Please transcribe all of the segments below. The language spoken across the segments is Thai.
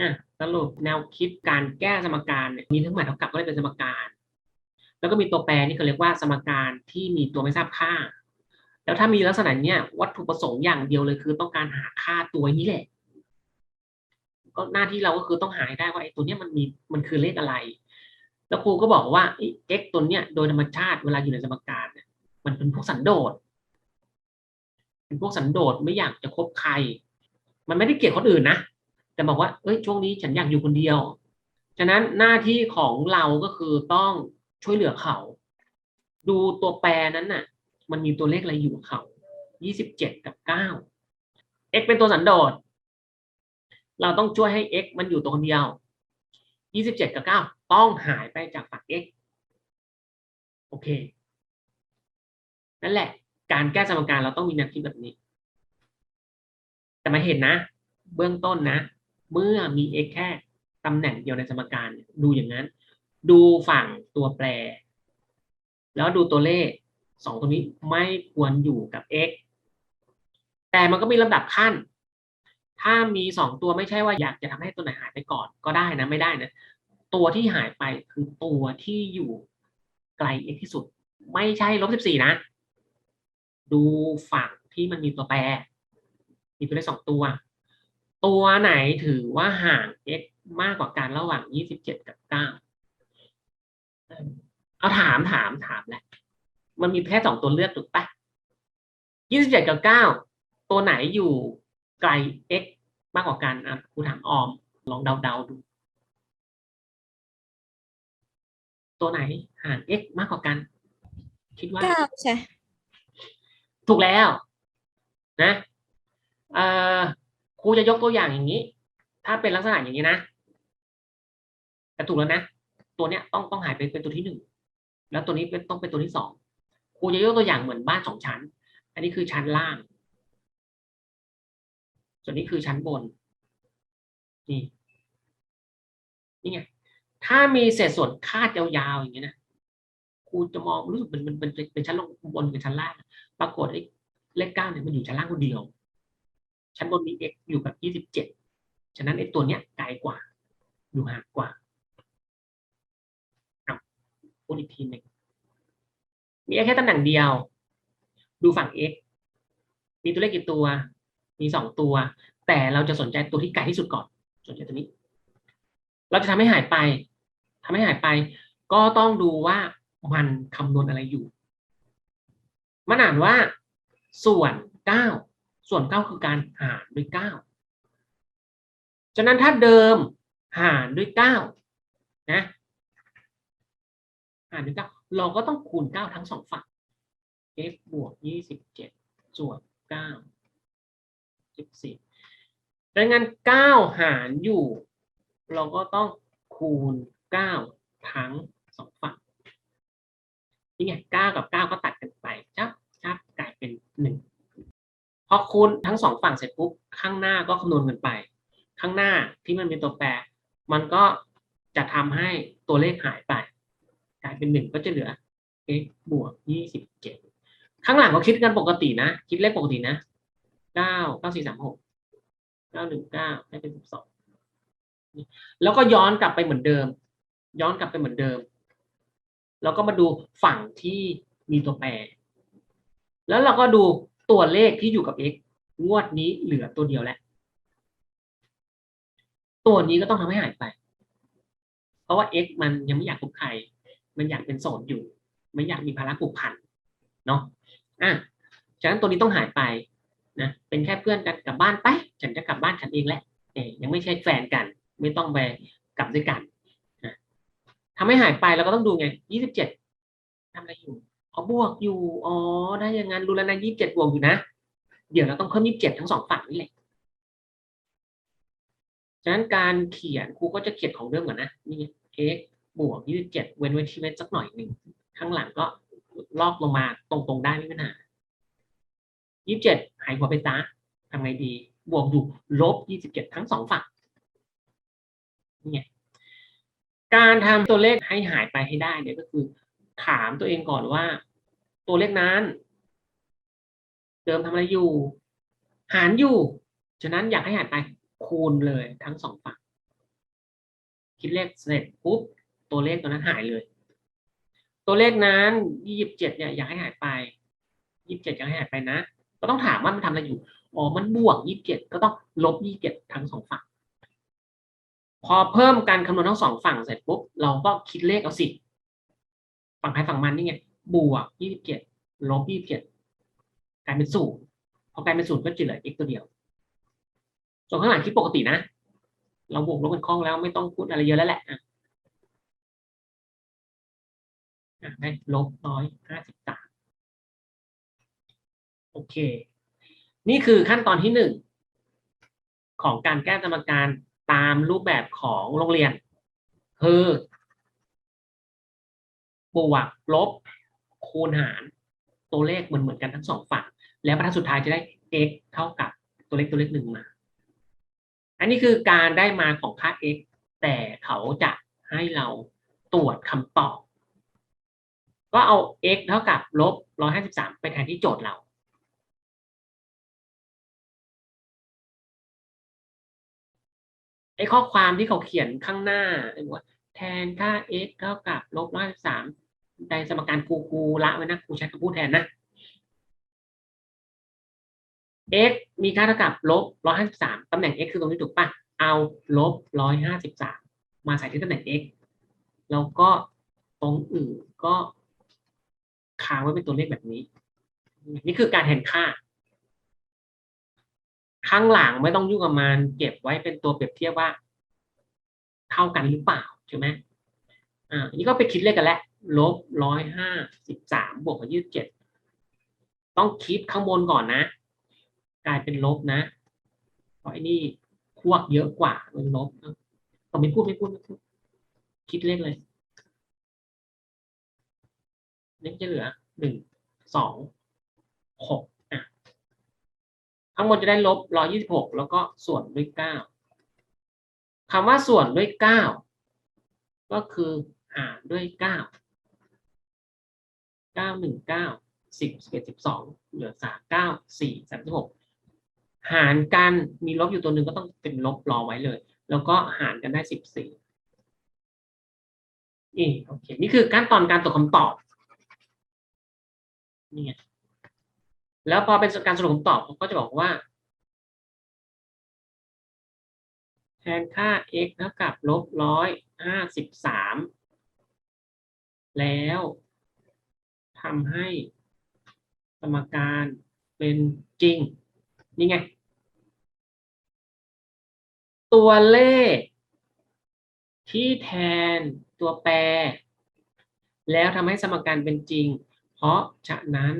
อะสรุปแนวคิดการแก้สมการเนี่ยมีทั้งหมายเท่ากับก็เลยเป็นสมการ แล้วก็มีตัวแปรนี่เขาเรียกว่าสมการที่มีตัวไม่ทราบค่า แล้วถ้ามีลักษณะเนี้ยวัตถุประสงค์อย่างเดียวเลยคือ ต้องการหาค่าตัวนี้แหละ ก็หน้าที่เราก็คือต้องหาให้ได้ว่าไอ้ตัวเนี้ยมันมีมันคือเลขอะไร แล้วครูก็บอกว่าไอ้ x ตัวเนี้ยโดยธรรมชาติเวลาอยู่ในสมการเนี่ยมันเป็นพวกสันโดษเป็นพวกสันโดษไม่อยากจะคบใคร มันไม่ได้เกลียดคนอื่นนะ แต่บอกว่าเอ้ยช่วงนี้ฉันอยากอยู่คนเดียว ฉะนั้นหน้าที่ของเราก็คือต้องช่วยเหลือเขา ดูตัวแปรนั้นน่ะ มันมีตัวเลขอะไรอยู่เขายี่สิบเจ็ดกับเก้า x เป็นตัวสันโดษ เราต้องช่วยให้ x มันอยู่ตัวคนเดียวยี่สิบเจ็ดกับเก้าต้องหายไปจากฝั่ง x โอเค นั่นแหละ การแก้สมการเราต้องมีแนวคิดแบบนี้ แต่มาเห็นนะ เบื้องต้นนะ เมื่อมี x แค่ตำแหน่งเดียวในสมการเนี่ยดูอย่างนั้น ดูฝั่งตัวแปร แล้วดูตัวเลขสองตัวนี้ไม่ควรอยู่กับ x แต่มันก็มีลำดับขั้น ถ้ามีสองตัวไม่ใช่ว่าอยากจะทำให้ตัวไหนหายไปก่อนก็ได้นะไม่ได้นะ ตัวที่หายไปคือตัวที่อยู่ไกล x ที่สุด ไม่ใช่ลบสิบสี่นะ ดูฝั่งที่มันมีตัวแปร มีตัวเลขสองตัว ตัวไหนถือว่าห่าง x มากกว่ากันระหว่างยี่สิบเจ็ดกับเก้าเอาถามถามถามแหละ มันมีแค่สองตัวเลือกถูกปะยี่สิบเจ็ดกับเก้าตัวไหนอยู่ไกล x มากกว่ากันอะครูถามออม ลองเดาๆดู ตัวไหนห่าง x มากกว่ากัน คิดว่า เก้าใช่ ถูกแล้ว นะ เอ่อ ครูจะยกตัวอย่างอย่างนี้ ถ้าเป็นลักษณะอย่างนี้นะแต่ถูกแล้วนะ ตัวเนี้ยต้องต้องหายไปเป็นตัวที่หนึ่งแล้วตัวนี้เป็นต้องเป็นตัวที่สองครูจะยกตัวอย่างเหมือนบ้านสองชั้น อันนี้คือชั้นล่าง ส่วนนี้คือชั้นบน นี่นี่ไงถ้ามีเศษส่วนคาดยาวๆอย่างเงี้ยนะครูจะมองรู้สึกเป็นเป็นเป็นเป็นชั้นลงบนกับชั้นล่าง ปรากฏไอ้เลขเก้าเนี่ยมันอยู่ชั้นล่างคนเดียว ชั้นบนมี x อยู่กับยี่สิบเจ็ดฉะนั้นไอ้ตัวเนี้ยไกลกว่า อยู่ห่างกว่าเอาพูดอีกทีหนึ่งมี x แค่ตำแหน่งเดียว ดูฝั่ง x มีตัวเลขกี่ตัว มีสองตัว แต่เราจะสนใจตัวที่ไกลที่สุดก่อน สนใจตัวนี้ เราจะทำให้หายไปทำให้หายไป ก็ต้องดูว่ามันคำนวณอะไรอยู่ มันอ่านว่า ส่วนเก้า ส่วนเก้าคือการหารด้วยเก้าฉะนั้นถ้าเดิมหารด้วยเก้านะ หารด้วยเก้าเราก็ต้องคูณเก้าทั้งสองฝั่ง f บวกยี่สิบเจ็ดส่วนเก้าสิบสี่ดังนั้นเก้าหารอยู่ เราก็ต้องคูณเก้าทั้งสองฝั่งนี่ไงเก้ากับเก้าก็ตัดกันไปจับจับกลายเป็นหนึ่ง พอคูณทั้งสองฝั่งเสร็จปุ๊บข้างหน้าก็คำนวณกันไป ข้างหน้าที่มันเป็นตัวแปร มันก็จะทำให้ตัวเลขหายไป กลายเป็นหนึ่งก็จะเหลือ x บวกยี่สิบเจ็ดข้างหลังก็คิดกันปกตินะ คิดเลขปกตินะเก้าเก้าสี่สามหกเก้าหนึ่งเก้าได้เป็นสิบสองแล้วก็ย้อนกลับไปเหมือนเดิม ย้อนกลับไปเหมือนเดิม แล้วก็มาดูฝั่งที่มีตัวแปร แล้วเราก็ดู ตัวเลขที่อยู่กับ x งวดนี้เหลือตัวเดียวแล้ว ตัวนี้ก็ต้องทำให้หายไป เพราะว่า x มันยังไม่อยากคุกใครมันอยากเป็นโสดอยู่ไม่อยากมีภาระผูกพันเนาะอะฉะนั้นตัวนี้ต้องหายไปนะเป็นแค่เพื่อนกันกลับบ้านไป ฉันจะกลับบ้านฉันเองแหละเอยยังไม่ใช่แฟนกัน ไม่ต้องไปกลับด้วยกันทำให้หายไปเราก็ต้องดูไงยี่สิบเจ็ดทำอะไรอยู่ อ๋อบวกอยู่ อ๋อได้อยังงั้นรู้แล้วนะยี่สิบเจ็ดบวกอยู่นะ เดี๋ยวเราต้องเพิ่มยี่สิบเจ็ดทั้งสองฝั่งนี่แหละฉะนั้นการเขียนครูก็จะเขียนของเดิมก่อนนะนี่ x บวกยี่สิบเจ็ดเว้นไว้ที่เว้นสักหน่อยหนึ่งข้างหลังก็ลอกลงมาตรงๆได้ไม่มีปัญหายี่สิบเจ็ดหายหัวไปซะทำไงดี บวกอยู่ลบยี่สิบเจ็ดทั้งสองฝั่งนี่ไงการทำตัวเลขให้หายไปให้ได้เนี่ยก็คือ ถามตัวเองก่อนว่า ตัวเลขนั้น เดิมทำอะไรอยู่ หารอยู่ ฉะนั้นอยากให้หารไปคูณเลยทั้งสองฝั่ง คิดเลขเสร็จปุ๊บตัวเลขตัวนั้นหายเลย ตัวเลขนั้นยี่สิบเจ็ดเนี่ยอยากให้หายไปยี่สิบเจ็ดอยากให้หายไปนะ ก็ต้องถามว่ามันทำอะไรอยู่อ๋อมันบวกยี่สิบเจ็ดก็ต้องลบยี่สิบเจ็ดทั้งสองฝั่ง พอเพิ่มการคำนวณทั้งสองฝั่งเสร็จปุ๊บเราก็คิดเลขเอาสิ ฝั่งใครฝั่งมันนี่ไงบวกยี่สิบเจ็ดลบยี่สิบเจ็ดกลายเป็นศูนย์พอกลายเป็นศูนย์ก็จะเหลือ x ตัวเดียว ส่วนข้างหลังคิดปกตินะ เราบวกลบเป็นคล่องแล้วไม่ต้องพูดอะไรเยอะแล้วแหละอะอะได้ลบร้อยห้าสิบสามโอเค นี่คือขั้นตอนที่หนึ่งของการแก้สมการตามรูปแบบของโรงเรียน คือ บวกลบ คูณหาร ตัวเลขเหมือนเหมือนกันทั้งสองฝั่ง แล้วบรรทัดสุดท้ายจะได้ x เท่ากับตัวเลขตัวเลขหนึ่งมา อันนี้คือการได้มาของค่า x แต่เขาจะให้เราตรวจคำตอบ ก็เอา x เท่ากับลบ153 ไปแทนที่โจทย์เราไอ้ข้อความที่เขาเขียนข้างหน้าไอ้ว่าแทนค่า x เท่ากับลบ153 ในสมการกูกูละไว้นะกูใช้คำพูดแทนนะ x มีค่าเท่ากับลบ153ตำแหน่ง x คือตรงนี้ถูกปะเอาลบ153มาใส่ที่ตำแหน่ง x แล้วก็ตรงอื่นก็ค้างไว้เป็นตัวเลขแบบนี้ นี่คือการแทนค่า ข้างหลังไม่ต้องยุ่งกับมันเก็บไว้เป็นตัวเปรียบเทียบว่า เท่ากันหรือเปล่าใช่ไหมอ่าอันนี้ก็ไปคิดเลขกันแล้ว ลบร้อยห้าสิบสามบวกกับยี่สิบเจ็ดต้องคิดข้างบนก่อนนะ กลายเป็นลบนะเพราะไอ้นี่พวกเยอะกว่าเป็นลบก็ไม่พูดไม่พูดไม่พูด คิดเลขเลยเลขจะเหลือหนึ่งสองหกอะข้างบนจะได้ลบร้อยี่สิบหกแล้วก็ส่วนด้วยเก้าคำว่าส่วนด้วยเก้าก็คือหารด้วยเก้า เก้าหนึ่งเก้าสิบสิบเอ็ดสิบสองเหลือสามเก้าสี่สามสิบหกหารกันมีลบอยู่ตัวหนึ่งก็ต้องเป็นลบรอไว้เลย แล้วก็หารกันได้สิบสี่นี่โอเคนี่คือขั้นตอนการตรวจคำตอบนี่ไงแล้วพอเป็นการสรุปคำตอบเขาก็จะบอกว่า แทนค่า x เท่ากับลบร้อยห้าสิบสามแล้ว ทำให้สมการเป็นจริง นี่ไง ตัวเลข ที่แทนตัวแปร แล้วทำให้สมการเป็นจริง เพราะฉะนั้น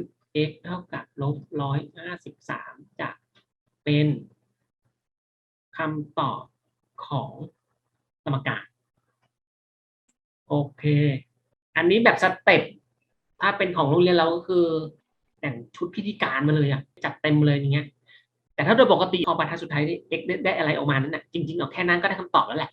x เท่ากับลบร้อยห้าสิบสามจะเป็นคำตอบของสมการ โอเค อันนี้แบบสเต็ป ถ้าเป็นของโรงเรียนเราก็คือ แต่งชุดพิธีการมาเลยอะจัดเต็มเลยอย่างเงี้ยแต่ถ้าโดยปกติพอบรรทัดสุดท้ายได้เอ็กได้อะไรออกมานั้นน่ะจริงๆเอาแค่นั้นก็ได้คำตอบแล้วแหละ